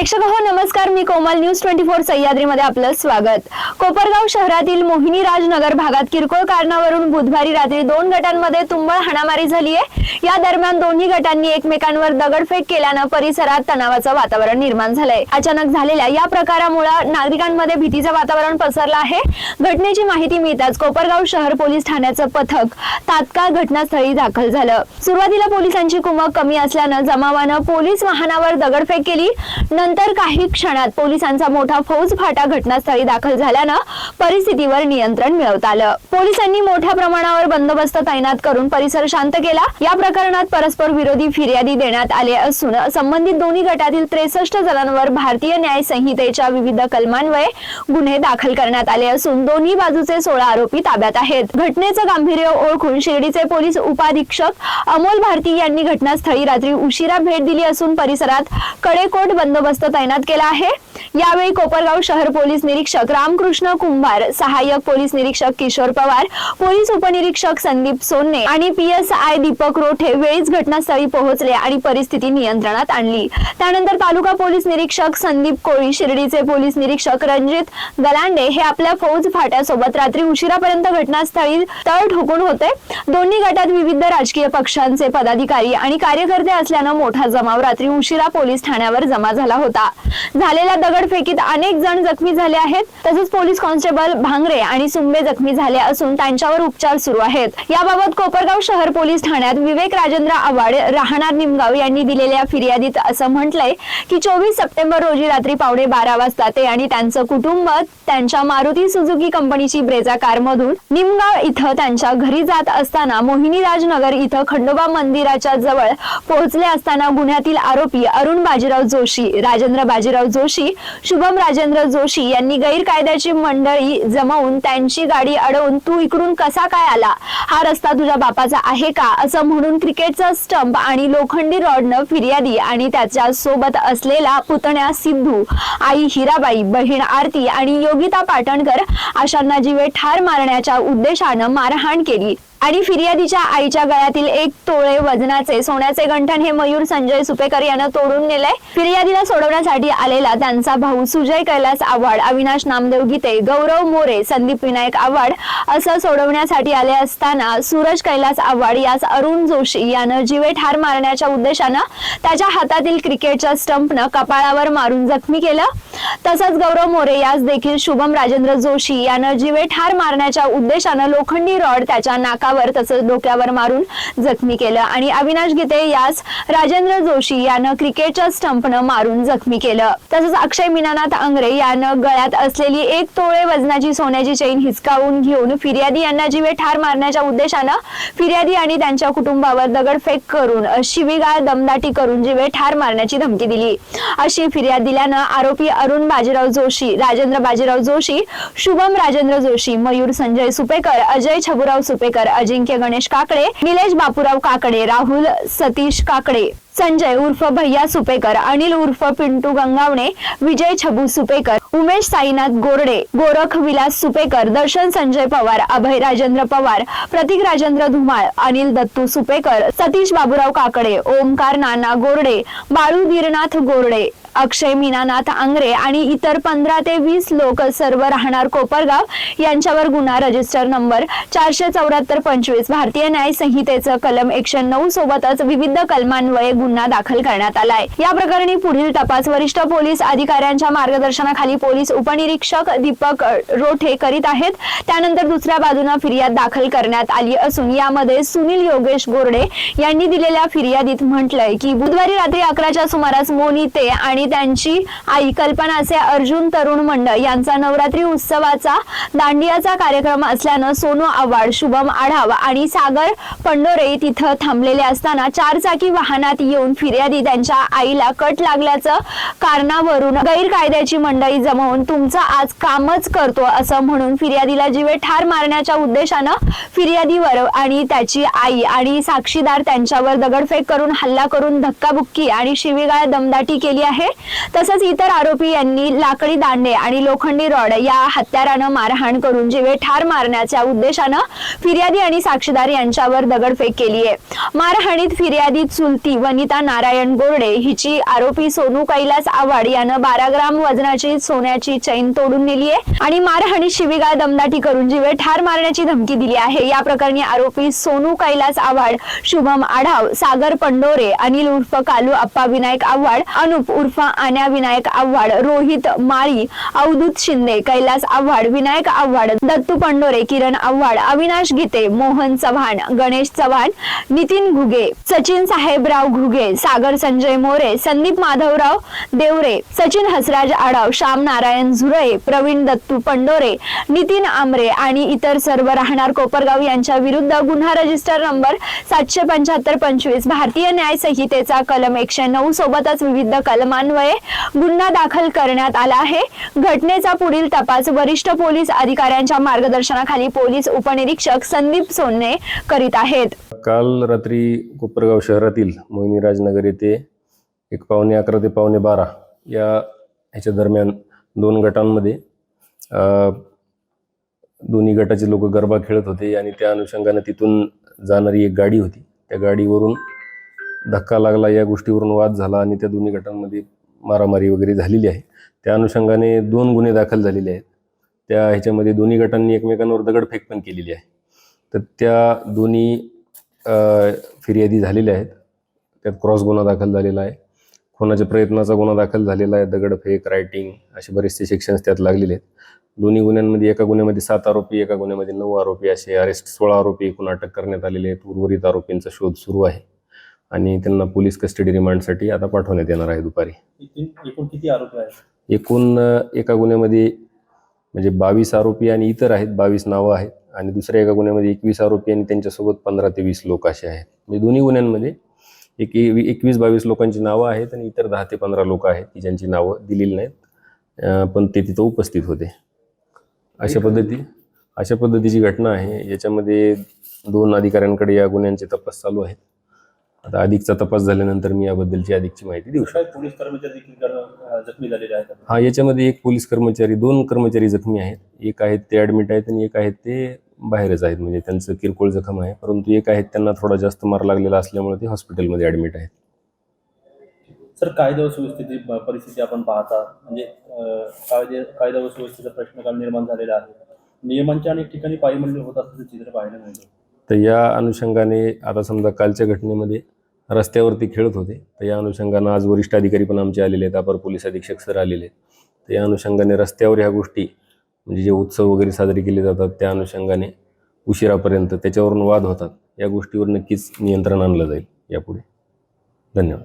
प्रेक्षक हो नमस्कार. मी कोमल न्यूज ट्वेंटी फोर सह्याद्रीमध्ये आपलं स्वागत. कोपरगाव शहरातील मोहिनी राजनगर भागात किरकोळ कारणावरून बुधवारी रात्री दोन गटांमध्ये तुंबळ हाणामारी झाली आहे. या दरम्यान दोन्ही गटांनी एकमेकांवर दगडफेक केल्यानं परिसरात तणावाचं वातावरण निर्माण झालंय. अचानक झालेल्या या प्रकारामुळे नागरिकांमध्ये भीतीचं वातावरण पसरलं आहे. घटनेची माहिती मिळताच कोपरगाव शहर पोलीस ठाण्याचं पथक तात्काळ घटनास्थळी दाखल झालं. सुरुवातीला पोलिसांची कुमक कमी असल्यानं जमावानं पोलीस वाहनावर दगडफेक केली. त्यानंतर काही क्षणात पोलिसांचा मोठा फौज फाटा घटनास्थळी दाखल झाल्यानं परिस्थितीवर नियंत्रण मिळवता आलं. पोलिसांनी मोठ्या प्रमाणावर बंदोबस्त तैनात करून परिसर शांत केला. या प्रकरणात परस्पर विरोधी फिर्यादी देण्यात आले असून संबंधित दोन्ही गटातील त्रेसष्ट जणांवर भारतीय न्याय संहितेच्या विविध कलमान्वये गुन्हे दाखल करण्यात आले असून दोन्ही बाजूचे सोळा आरोपी ताब्यात आहेत. घटनेचं गांभीर्य ओळखून शिर्डीचे पोलीस उपाधीक्षक अमोल भारती यांनी घटनास्थळी रात्री उशिरा भेट दिली असून परिसरात कडेकोट बंदोबस्त तैनात केला आहे. यावेळी कोपरगाव शहर पोलीस निरीक्षक रामकृष्ण कुंभार सहाय्यक पोलीस निरीक्षक किशोर पवार पोलीस उपनिरीक्षक संदीप सोन्ने आणि P S I Deepak Rothe वेळीच घटनास्थळी पोहोचले आणि परिस्थिती नियंत्रणात आणली. त्यानंतर तालुका पोलीस निरीक्षक संदीप कोळी शिर्डीचे पोलीस निरीक्षक रणजित गलांडे हे आपल्या फौज फाट्यासोबत रात्री उशिरापर्यंत घटनास्थळी तळ ठोकून होते. दोन्ही गटात विविध राजकीय पक्षांचे पदाधिकारी आणि कार्यकर्ते असल्यानं मोठा जमाव रात्री उशिरा पोलीस ठाण्यावर जमा झाला होता. झालेल्या दगडफेकीत अनेक जण जखमी झाले आहेत. तसंच पोलीस कॉन्स्टेबल भांगरे आणि सुंबे जखमी झाले असून त्यांच्यावर उपचार सुरू आहेत. याबाबत कोपरगाव शहर पोलीस ठाण्यात विवेक राजेंद्र आव्हाड राहणार निमगाव यांनी दिलेल्या फिर्यादीत असं म्हटलंय की चोवीस सप्टेंबर रोजी रात्री पावणे बारा वाजता ते आणि त्यांचं कुटुंब त्यांच्या मारुती सुझुकी कंपनीची ब्रेजा कार मधून निमगाव इथं त्यांच्या घरी जात असताना मोहिनी राजनगर इथं खंडोबा मंदिराच्या जवळ पोहोचले असताना गुन्ह्यातील आरोपी अरुण बाजीराव जोशी राजेंद्र बाजीराव जोशी शुभम राजेंद्र जोशी यांनी गैरकायद्याची मंडळी जमवून त्यांची गाडी अडवून तू इकडून कसा काय आला? हा रस्ता तुझ्या बापाचा आहे का? असं म्हणून क्रिकेटचा स्टंप आणि लोखंडी रॉडनं फिर्यादी आणि त्याच्या सोबत असलेला पुतण्या सिद्धू आई हिराबाई बहीण आरती आणि योगिता पाटणकर अशांना जीवे ठार मारण्याच्या उद्देशानं मारहाण केली. आणि फिर्यादीच्या आईच्या गळ्यातील एक तोळे वजनाचे सोन्याचे गंठण हे मयूर संजय सुपेकर यानं तोडून नेलंय. फिर्यादीला सोडवण्यासाठी आलेला त्यांचा भाऊ सुजय कैलास आव्हाड अविनाश नामदेव गीते गौरव मोरे संदीप विनायक आव्हाड असं सोडवण्यासाठी आले असताना सूरज कैलास आव्हाड यास अरुण जोशी यानं जीवे ठार मारण्याच्या उद्देशानं त्याच्या हातातील क्रिकेटच्या स्टंपनं कपाळावर मारून जखमी केलं. तसंच गौरव मोरे यास देखील शुभम राजेंद्र जोशी यानं जीवे ठार मारण्याच्या उद्देशानं लोखंडी रॉड त्याच्या नाकावर तसंच डोक्यावर मारून जखमी केलं आणि अविनाश गीते यास राजेंद्र जोशी यानं क्रिकेटच्या स्टंपनं मारून जखमी केलं. तसंच अक्षय मीनानाथ अंग्रे यानं गळ्यात असलेली एक तोळे वजनाची सोन्याची चैन हिसकावून घेऊन फिर्यादी यांना जीवे ठार मारण्याच्या उद्देशानं फिर्यादी आणि त्यांच्या कुटुंबावर दगडफेक करून शिवीगाळ दमदाटी करून जीवे ठार मारण्याची धमकी दिली. अशी फिर्याद दिल्यानं आरोपी अरुण बाजीराव जोशी राजेंद्र बाजीराव जोशी शुभम राजेंद्र जोशी मयूर संजय सुपेकर अजय छबुराव सुपेकर अजिंक्य गणेश काकडे निलेश बापूराव काकडे राहुल सतीश काकडे. संजय उर्फ भैया सुपेकर अनिल उर्फ पिंटू गंगावणे विजय छबू सुपेकर उमेश साईनाथ गोरडे गोरख विलास सुपेकर दर्शन संजय पवार अभय राजेंद्र पवार प्रतीक राजेंद्र धुमाळ अनिल दत्तू सुपेकर सतीश बाबूराव काकडे ओमकार नाना गोरडे बाळू धीरनाथ गोरडे अक्षय मीनानाथ आंग्रे आणि इतर पंधरा ते वीस लोक सर्व राहणार कोपरगाव. यांच्यावर गुन्हा रजिस्टर नंबर चारशे चौऱ्याहत्तर पंचवीस भारतीय न्याय संहितेचं कलम एकशे नऊ सोबतच विविध कलमांवये गुन्हा दाखल करण्यात आलाय. या प्रकरणी पुढील तपास वरिष्ठ पोलीस अधिकाऱ्यांच्या मार्गदर्शनाखाली पोलीस उपनिरीक्षक दीपक रोठे करीत आहेत. त्यानंतर दुसऱ्या बाजूने फिर्याद दाखल करण्यात आली असून यामध्ये सुनील योगेश गोरडे यांनी दिलेल्या फिर्यादीत म्हटलंय की बुधवारी रात्री अकराच्या सुमारास मोनी ते आणि आणि त्यांची आई कल्पना असे अर्जुन तरुण मंडळ यांचा नवरात्री उत्सवाचा दांडियाचा कार्यक्रम असल्यानं सोनू आव्हाड शुभम आढाव आणि सागर पंडोरे तिथं थांबलेले असताना चारचाकी वाहनात येऊन फिर्यादी त्यांच्या आईला कट लागल्याचं कारणावरून गैरकायद्याची मंडळी जमवून तुमचं आज कामच करतो असं म्हणून फिर्यादीला जीवे ठार मारण्याच्या उद्देशानं फिर्यादीवर आणि त्याची आई आणि साक्षीदार त्यांच्यावर दगडफेक करून हल्ला करून धक्काबुक्की आणि शिवीगाळ दमदाटी केली आहे. तसंच इतर आरोपी यांनी लाकडी दांडे आणि लोखंडी रॉड या हत्यारानं मारहाण करून जीवे ठार मारण्याच्या उद्देशानं फिर्यादी आणि साक्षीदार यांच्यावर दगडफेक केली आहे. मारहाणीत फिर्यादी चुलती वनिता नारायण गोरडे हिची आरोपी सोनू कैलास आव्हाड यानं बारा ग्राम वजनाची सोन्याची चैन तोडून नेली आहे आणि मारहाणीत शिवीगाळ दमदाटी करून जीवे ठार मारण्याची धमकी दिली आहे. या प्रकरणी आरोपी सोनू कैलास आव्हाड शुभम आढाव सागर पंडोरे अनिल उर्फ कालू अप्पा विनायक आव्हाड अनुप उर्फ आन्या विनायक आव्हाड रोहित माळी अवधूत शिंदे कैलास आव्हाड विनायक आव्हाड दत्तू पंडोरे किरण आव्हाड अविनाश गीते मोहन चव्हाण गणेश चव्हाण नितीन घुगे सचिन साहेबराव घुगे सागर संजय मोरे संदीप माधवराव देवरे सचिन हसराज आडाव श्याम नारायण झुरळे प्रवीण दत्तू पंडोरे नितीन आमरे आणि इतर सर्व राहणार कोपरगाव यांच्या विरुद्ध गुन्हा रजिस्टर नंबर सातशे पंच्याहत्तर पंचवीस भारतीय न्याय संहितेचा कलम एकशे नऊ सोबतच विविध कलमांना कलमान्वये गुन्हा दाखल करण्यात आला आहे. घटनेचा पुढील तपास वरिष्ठ पोलीस अधिकाऱ्यांच्या मार्गदर्शनाखाली पोलीस उपनिरीक्षक संदीप सोनने करीत आहेत. काल रात्री कोपरगाव शहरातील मोहिनीराजनगर येथे एक पावणे अकरा ते पावणे बारा या ह्याच्या दरम्यान दोन गटांमध्ये दोन्ही गटाचे लोक गरबा खेळत होते आणि त्या अनुषंगाने तिथून जाणारी एक गाडी होती. त्या गाडीवरून धक्का लागला या गोष्टीवरून वाद झाला आणि त्या दोन्ही गटांमध्ये मारामारी वगैरे झालेली आहे. त्या अनुषंगाने दोन गुन्हे दाखल झालेले आहेत. त्या ह्याच्यामध्ये दोन्ही गटांनी एकमेकांवर दगडफेक पण केलेली आहे. तर त्या दोन्ही फिर्यादी झालेल्या आहेत. त्यात क्रॉस गुन्हा दाखल झालेला आहे. खुनाच्या प्रयत्नाचा गुन्हा दाखल झालेला आहे. दगडफेक रायटिंग असे बरेचसे सेक्शन्स त्यात लागलेले आहेत. दोन्ही गुन्ह्यांमध्ये एका गुन्ह्यामध्ये सात आरोपी एका गुन्ह्यामध्ये नऊ आरोपी असे अरेस्ट सोळा आरोपी एकूण अटक करण्यात आलेले आहेत. उर्वरित आरोपींचा शोध सुरू आहे. आणि त्यांना पोलीस कस्टडी रिमांडसाठी आता पाठवण्यात येणार आहे दुपारी. एकूण किती आरोपी आहेत? एकूण एका गुन्ह्यामध्ये म्हणजे बावीस आरोपी आणि इतर आहेत बावीस नावं आहेत आणि दुसऱ्या एका गुन्ह्यामध्ये एकवीस आरोपी आणि त्यांच्यासोबत पंधरा ते वीस लोक असे आहेत. म्हणजे दोन्ही गुन्ह्यांमध्ये एक एकवीस बावीस लोकांची नावं आहेत आणि इतर दहा ते पंधरा लोक आहेत की ज्यांची नावं दिलेली नाहीत. पण ते तिथं उपस्थित होते. अशा पद्धती अशा पद्धतीची घटना आहे. याच्यामध्ये दोन अधिकाऱ्यांकडे या गुन्ह्यांचे तपास चालू आहेत. आता अधिकचा तपास झाल्यानंतर मी याबद्दलची अधिकची माहिती देऊ शकतो पोलीस कर्मचारी देखील जखमी झालेले आहेत हा याच्यामध्ये एक पोलीस कर्मचारी दोन कर्मचारी जखमी आहेत. एक आहेत ते ॲडमिट आहेत आणि एक आहेत ते बाहेरच आहेत. म्हणजे त्यांचं किरकोळ जखम आहे. परंतु एक आहेत त्यांना थोडा जास्त मार लागलेला असल्यामुळे ते हॉस्पिटलमध्ये ॲडमिट आहेत. सर कायदा व सुव्यवस्थेची परिस्थिती आपण पाहता म्हणजे कायदे कायदा व सुव्यवस्थेचा प्रश्न काल निर्माण झालेला आहे. नियमांच्या अनेक ठिकाणी पायमल्ली होत असल्याचं चित्र पाहायला मिळतं. तर या अनुषंगाने आता समजा कालच्या घटनेमध्ये रस्त्यावरती खेळत होते तर या अनुषंगानं आज वरिष्ठ अधिकारी पण आमचे आलेले आहेत अपर पोलीस अधीक्षक सर आलेले आहेत. तर या अनुषंगाने रस्त्यावर ह्या गोष्टी म्हणजे जे उत्सव वगैरे साजरे केले जातात त्या अनुषंगाने उशिरापर्यंत त्याच्यावरून वाद होतात. या गोष्टीवर नक्कीच नियंत्रण आणलं जाईल. यापुढे धन्यवाद.